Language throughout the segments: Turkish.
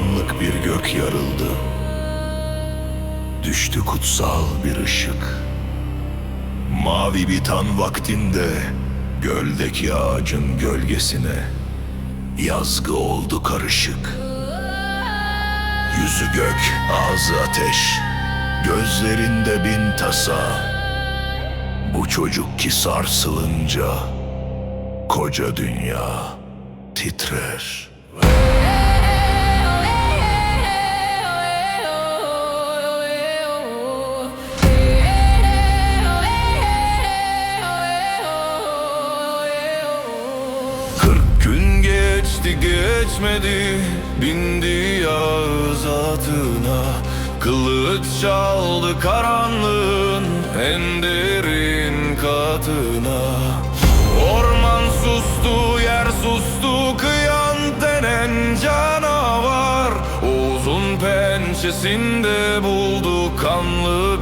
karanlık bir gök yarıldı. Düştü kutsal bir ışık. Mavi bir tan vaktinde göldeki ağacın gölgesine yazgı oldu karışık. Yüzü gök, ağzı ateş, gözlerinde bin tasa. Bu çocuk ki sarsılınca koca dünya titrer. Geçti geçmedi. Bindi Yağız atına Kılıç çaldı karanlığın En derin katına. Orman sustu yer sustu Kıyan denen canavar. Uzun pençesinde buldu kanlı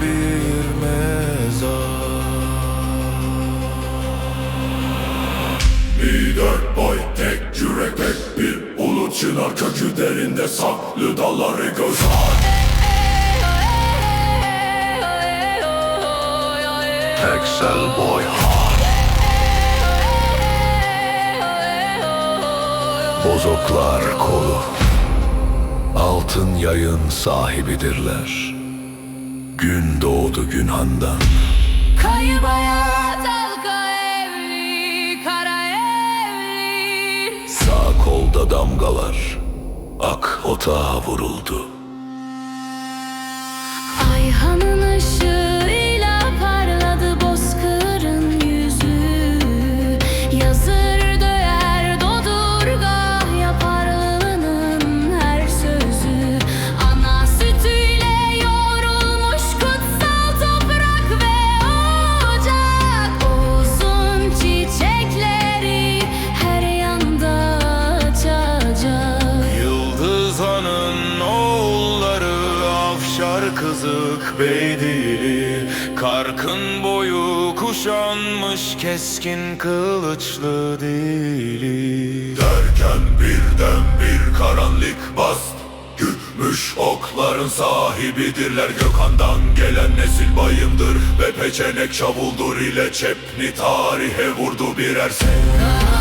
çınar kökü derinde saklı dalları göz ar Excel boy Bozoklar kolu. Altın yayın sahibidirler. Gün doğdu Günhan'dan. Kayıp hayat halka Damgalar. Ak otağa vuruldu kızık beydi Karkın boyu kuşanmış keskin kılıçlı dili. Derken birden bir karanlık bast. Gümüş okların sahibidirler. Gökhan'dan gelen nesil bayımdır. Ve peçenek çavuldur ile çepni tarihe vurdu birer. Sen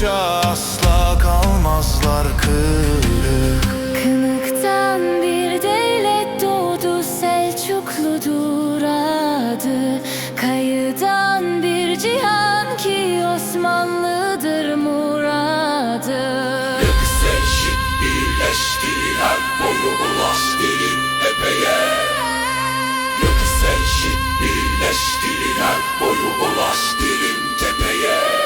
oldukça asla kalmazlar kırık. Kınıktan bir devlet doğdu Selçukludur adı. Kayıdan bir cihan ki Osmanlıdır muradı. Yüksel şit birleştirin her boyu ulaştırın tepeye. Yüksel şit birleştirin her boyu ulaştırın tepeye